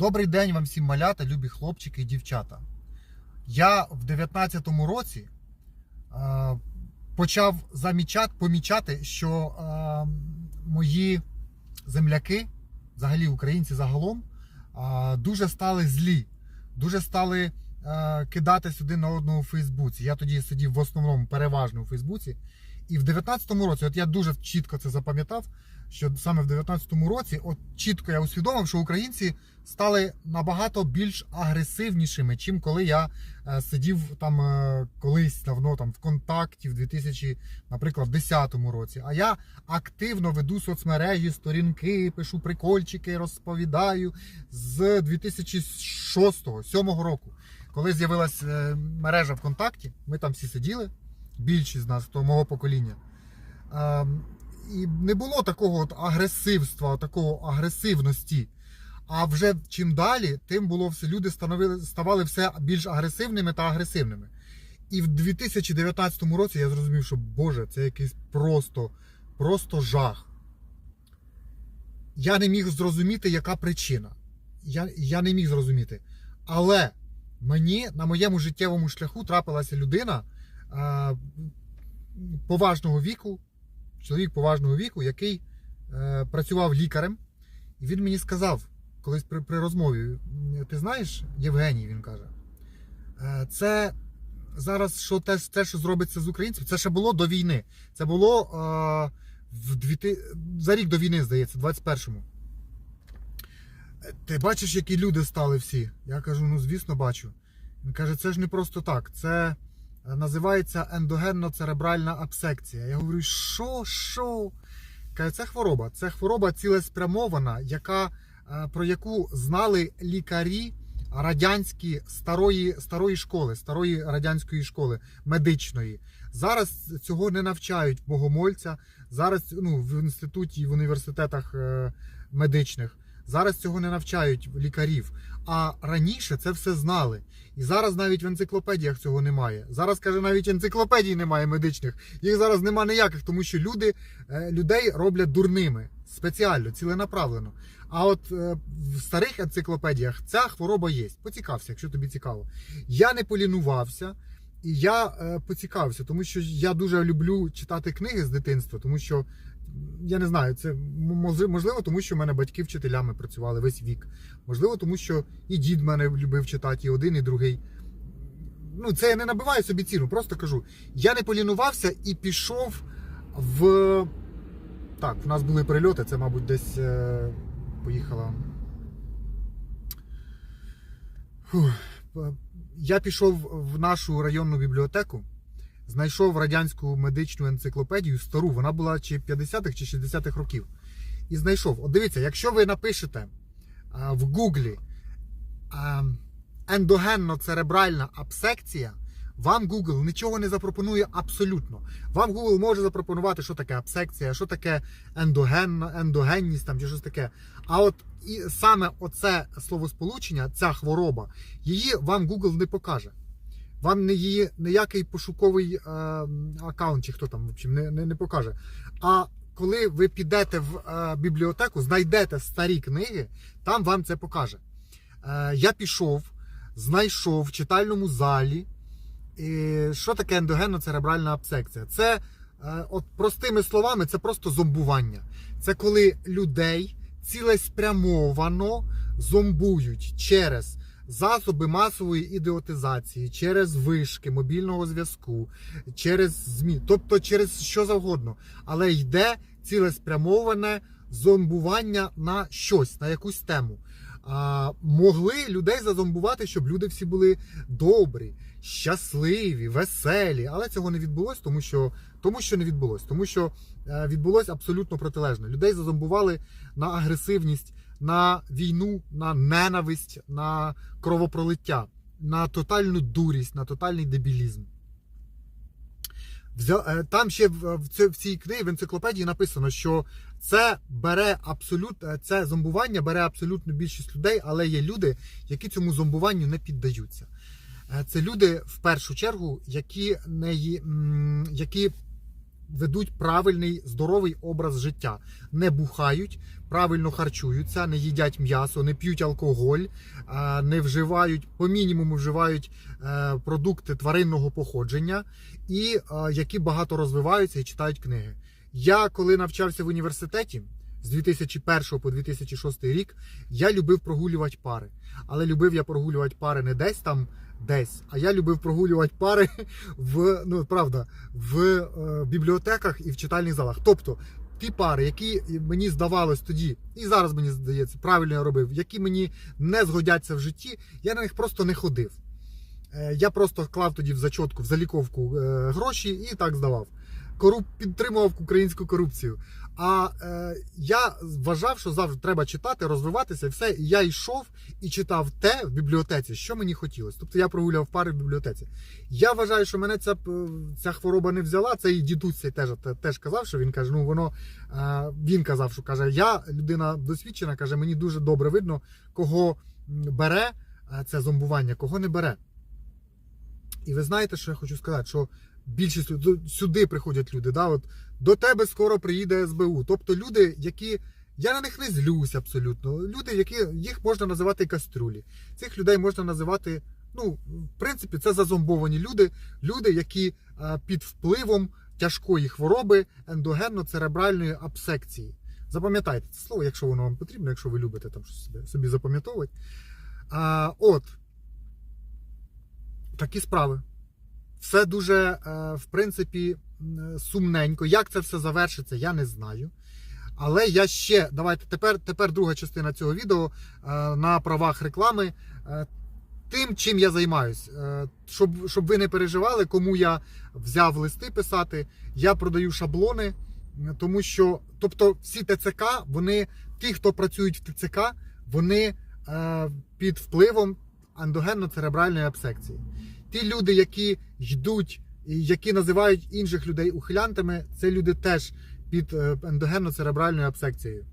Добрий день вам всім малята, любі хлопчики і дівчата. Я в 19-му році е, почав замічати, помічати, що е, мої земляки, взагалі українці загалом, е, дуже стали злі, дуже стали е, кидатись один на одного у Фейсбуці. Я тоді сидів в основному переважно у Фейсбуці. І в 19-му році, от я дуже чітко це запам'ятав, що саме в 19-му році, от чітко я усвідомив, що українці стали набагато більш агресивнішими, чим коли я е, сидів там е, колись давно там в контакті в 2000, наприклад, 10-му році. А я активно веду соцмережі, сторінки, пишу прикольчики, розповідаю з 2006-2007 року. Коли з'явилась е, мережа ВКонтакті, ми там всі сиділи, більшість з нас, то мого покоління. І не було такого от агресивства, такого агресивності. А вже чим далі, тим було все люди становили, ставали все більш агресивними та агресивними. І в 2019 році я зрозумів, що Боже, це якийсь просто, просто жах. Я не міг зрозуміти, яка причина. Я, я не міг зрозуміти. Але мені на моєму життєвому шляху трапилася людина е, поважного віку, чоловік поважного віку, який е, працював лікарем, і він мені сказав колись при, при розмові: ти знаєш, Євгеній, він каже, е, це зараз що те, те, що зробиться з українців, це ще було до війни. Це було е, в дві, за рік до війни, здається, 21-му. «Е, Ти бачиш, які люди стали всі? Я кажу, ну звісно, бачу. Він каже, це ж не просто так. Це називається ендогенно-церебральна апсекція. Я говорю, що, що? Каже, це хвороба. Це хвороба цілеспрямована, яка, е, про яку знали лікарі радянські старої, старої школи, старої радянської школи медичної. Зараз цього не навчають богомольця. Зараз ну, в інституті, в університетах е, медичних. Зараз цього не навчають лікарів. А раніше це все знали. І зараз навіть в енциклопедіях цього немає. Зараз каже, навіть енциклопедій немає медичних. Їх зараз немає ніяких, тому що люди е, людей роблять дурними спеціально, ціленаправлено. А от е, в старих енциклопедіях ця хвороба є. Поцікався, якщо тобі цікаво. Я не полінувався. І я е, поцікавився, тому що я дуже люблю читати книги з дитинства, тому що я не знаю, це можливо, тому що в мене батьки вчителями працювали весь вік. Можливо, тому що і дід мене любив читати, і один, і другий. Ну, це я не набиваю собі ціну, просто кажу. Я не полінувався і пішов в. Так, в нас були прильоти, це, мабуть, десь е, поїхала. Фух. Я пішов в нашу районну бібліотеку, знайшов радянську медичну енциклопедію стару, вона була чи 50-х, чи 60-х років. І знайшов. От дивіться, якщо ви напишете а, в Гуглі ендогенно-церебральна апсекція, вам Google нічого не запропонує абсолютно. Вам Google може запропонувати, що таке апсекція, що таке ендогенна, ендогенність там, чи щось таке. А от і саме оце словосполучення, ця хвороба, її вам Google не покаже. Вам не її ніякий пошуковий е, аккаунт, чи хто там в не, не, не покаже. А коли ви підете в е, бібліотеку, знайдете старі книги, там вам це покаже. Е, я пішов, знайшов в читальному залі. І що таке ендогенно-церебральна апсекція? Це, е, от простими словами, це просто зомбування. Це коли людей цілеспрямовано зомбують через засоби масової ідеотизації, через вишки мобільного зв'язку, через ЗМІ, тобто через що завгодно. Але йде цілеспрямоване зомбування на щось, на якусь тему. А, могли людей зазомбувати, щоб люди всі були добрі, щасливі, веселі. Але цього не відбулося, тому що, тому що не відбулося. Тому що е, відбулося абсолютно протилежне. Людей зазомбували на агресивність, на війну, на ненависть, на кровопролиття, на тотальну дурість, на тотальний дебілізм. Е, Там ще в, в, ці- в цій книгі в енциклопедії написано, що це бере абсолют, е, це зомбування бере абсолютну більшість людей, але є люди, які цьому зомбуванню не піддаються. Е, Це люди в першу чергу, які не які ведуть правильний здоровий образ життя, не бухають, правильно харчуються, не їдять м'ясо, не п'ють алкоголь, не вживають по мінімуму вживають е, продукти тваринного походження і е, які багато розвиваються і читають книги. Я коли навчався в університеті з 2001 по 2006 рік, я любив прогулювати пари. Але любив я прогулювати пари не десь там, десь, а я любив прогулювати пари в ну правда в е, бібліотеках і в читальних залах. Тобто ті пари, які мені здавалось тоді, і зараз мені здається, правильно я робив, які мені не згодяться в житті, я на них просто не ходив. Е, Я просто клав тоді в зачотку, в заліковку е, гроші і так здавав. Коруп... Підтримував українську корупцію. А е, я вважав, що завжди треба читати, розвиватися, і все. І я йшов і читав те в бібліотеці, що мені хотілося. Тобто я прогуляв пари в бібліотеці. Я вважаю, що мене ця, ця хвороба не взяла. Це і дідусь теж, теж казав, що він каже: ну воно е, він казав, що каже, я людина досвідчена, каже, мені дуже добре видно, кого бере е, це зомбування, кого не бере. І ви знаєте, що я хочу сказати, що більшість сюди приходять люди. Да, от, до тебе скоро приїде СБУ. Тобто люди, які. Я на них не злюсь абсолютно. Люди, які їх можна називати кастрюлі. Цих людей можна називати. Ну, в принципі, це зазомбовані люди, люди, які під впливом тяжкої хвороби ендогенно-церебральної абсекції. Запам'ятайте це слово, якщо воно вам потрібно, якщо ви любите там щось собі, собі запам'ятовувати. От такі справи. Все дуже, е, в принципі, сумненько. Як це все завершиться, я не знаю. Але я ще давайте тепер, тепер друга частина цього відео е, на правах реклами. Е, Тим, чим я займаюсь, щоб, щоб ви не переживали, кому я взяв листи писати, я продаю шаблони, тому що, тобто, всі ТЦК, вони, ті, хто працюють в ТЦК, вони під впливом ендогенно-церебральної абсекції. Ті люди, які йдуть які називають інших людей ухилянтами, це люди теж під е, ендогенно-церебральною абсекцією.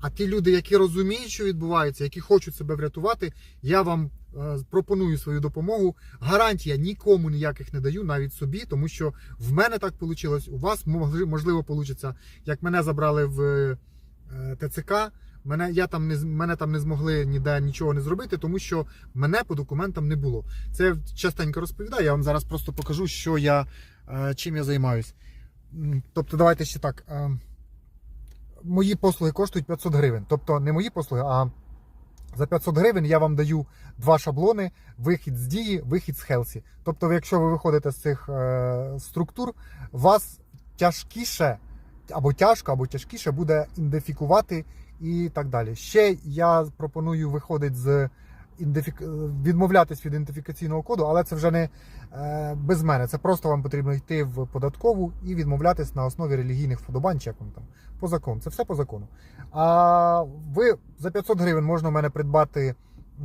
А ті люди, які розуміють, що відбувається, які хочуть себе врятувати, я вам е, пропоную свою допомогу. Гарантій я нікому ніяких не даю, навіть собі, тому що в мене так вийшло, у вас можливо вийде, як мене забрали в е, ТЦК. Мене я там не мене там не змогли ніде нічого не зробити, тому що мене по документам не було. Це я частенько розповідаю. Я вам зараз просто покажу, що я е, чим я займаюсь. Тобто, давайте ще так. е, Мої послуги коштують 500 гривень. Тобто не мої послуги, а за 500 гривень я вам даю два шаблони: вихід з дії, вихід з Хелсі. Тобто, якщо ви виходите з цих е, структур, вас тяжкіше або тяжко, або тяжкіше буде ідентифікувати і так далі. Ще я пропоную виходити з ідентифік... відмовлятись від ідентифікаційного коду, але це вже не е, без мене. Це просто вам потрібно йти в податкову і відмовлятись на основі релігійних вподобань, чи як вам там по закону. Це все по закону. А ви за 500 гривень можна у мене придбати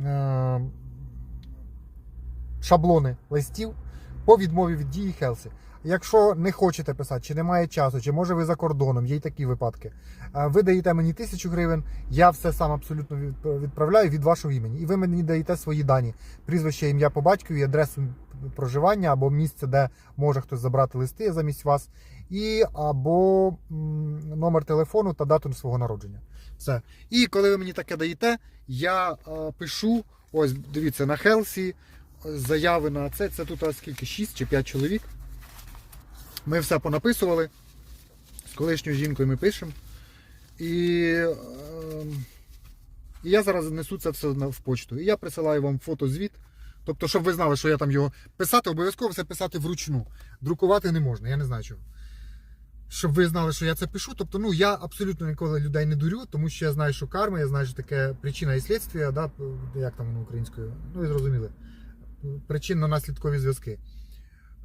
е, шаблони листів по відмові від дії Хелсі. Якщо не хочете писати, чи немає часу, чи може ви за кордоном, є й такі випадки. е, Ви даєте мені тисячу гривень, я все сам абсолютно відправляю від вашого імені. І ви мені даєте свої дані: прізвище, ім'я по батькові, адресу проживання або місце, де може хтось забрати листи замість вас, і або номер телефону та дату свого народження. Все. І коли ви мені таке даєте, я е, пишу: ось дивіться, на Хелсі е, заяви на це. Це тут скільки? 6 чи 5 чоловік. Ми все понаписували. З колишньою жінкою ми пишемо. І, е, і я зараз несу це все в почту. І я присилаю вам фотозвіт. Тобто, щоб ви знали, що я там його писати, обов'язково все писати вручну. Друкувати не можна, я не знаю чого. Щоб ви знали, що я це пишу. Тобто, ну я абсолютно ніколи людей не дурю, тому що я знаю, що карма, я знаю, що таке причина і слідствія, да, як там воно українською. Ну і зрозуміли. Причинно-наслідкові зв'язки.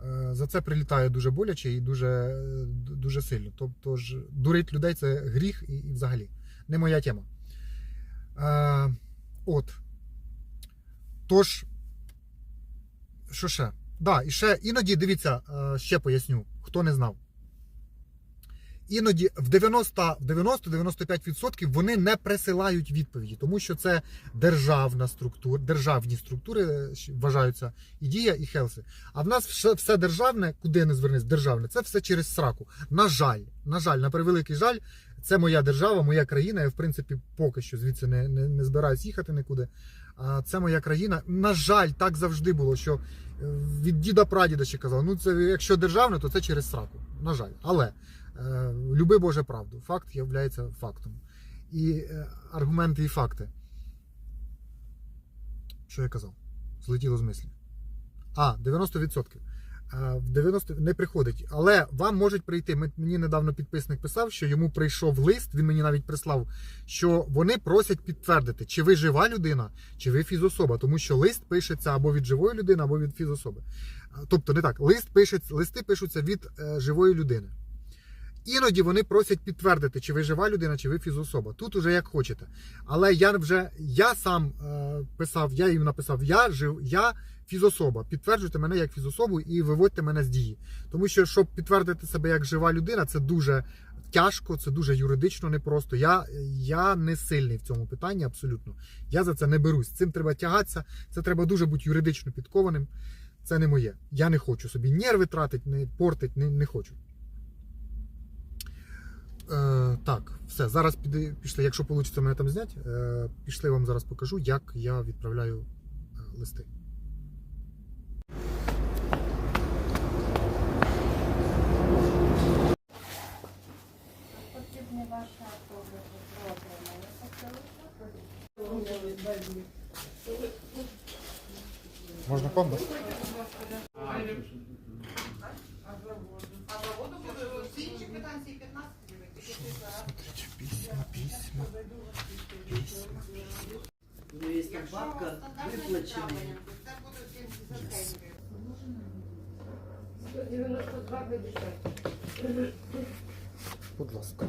Е, За це прилітає дуже боляче і дуже, е, дуже сильно. Тобто ж дурить людей це гріх і, і взагалі не моя тема. Е, от. Тож, що ще? Да, і ще іноді дивіться, е, ще поясню, хто не знав. Іноді в 90 в 90-95% вони не присилають відповіді, тому що це державна структура, державні структури е, вважаються і дія, і Хелси. А в нас все, все державне, куди не звернись, державне, це все через сраку. На жаль, на жаль, на превеликий жаль, це моя держава, моя країна. Я в принципі поки що звідси не, не, не збираюсь їхати нікуди. А це моя країна. На жаль, так завжди було, що е, від діда прадіда ще казав, ну це якщо державне, то це через сраку. На жаль. Але люби Боже правду. Факт є фактом. І е, аргументи і факти. Що я казав? Злетіло з мислі. А, 90%. Е, В 90 не приходить. Але вам можуть прийти. Мені недавно підписник писав, що йому прийшов лист. Він мені навіть прислав, що вони просять підтвердити, чи ви жива людина, чи ви фізособа. Тому що лист пишеться або від живої людини, або від фізособи. Е, Тобто не так, лист пишеться, листи пишуться від е, живої людини. Іноді вони просять підтвердити, чи ви жива людина, чи ви фізособа. Тут уже як хочете. Але я вже я сам е, писав, я їм написав, я жив, я фізособа. Підтверджуйте мене як фізособу і виводьте мене з дії. Тому що, щоб підтвердити себе як жива людина, це дуже тяжко, це дуже юридично непросто. Я, я не сильний в цьому питанні абсолютно. Я за це не берусь. Цим треба тягатися. Це треба дуже бути юридично підкованим. Це не моє. Я не хочу собі нерви тратити, не портить, не, не хочу. Е, так, все. Зараз піди, пішли. Якщо вийде мене там зняти, е, пішли вам зараз покажу, як я відправляю е, листи. Можна комбо? Смотрите, письма, письма, письма, письма. Ну, У нее есть там бабка выплаченная. Yes. 192 вибачайте. Будь ласка.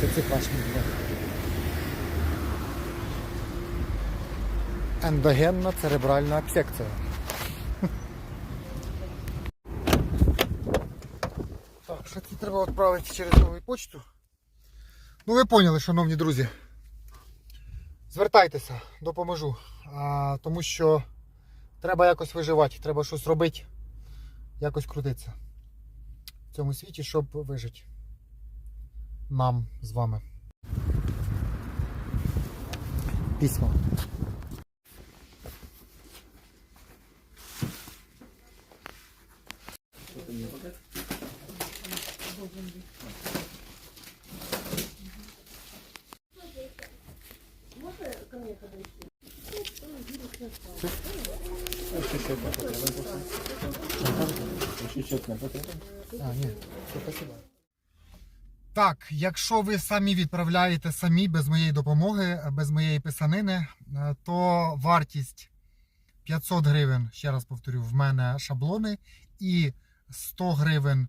Це цепашний бляха. Ендогенна церебральна абсекція. Так, що це треба відправити через нову почту. Ну ви поняли, шановні друзі. Звертайтеся, допоможу. А, тому що треба якось виживати, треба щось робити, якось крутитися в цьому світі, щоб вижити нам з вами. Письмо. Ні, все, спасибо. Так, якщо ви самі відправляєте самі без моєї допомоги, без моєї писанини, то вартість 500 гривень, ще раз повторю, в мене шаблони, і 100 гривень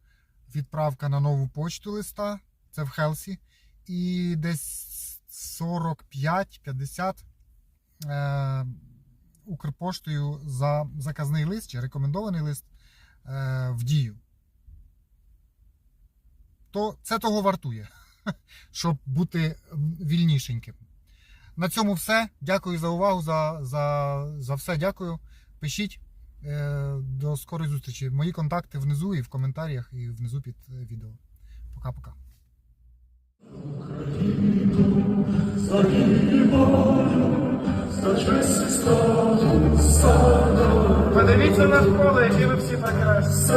відправка на нову почту листа, це в Хелсі, і десь 45-50 е, Укрпоштою за заказний лист чи рекомендований лист е, в дію. То це того вартує, щоб бути вільнішеньким. На цьому все. Дякую за увагу, за, за, за все дякую. Пишіть. Е, до скорої зустрічі. Мої контакти внизу і в коментарях, і внизу під е, відео. Пока-пока. Подивіться навколо, які ви всі прекрасні.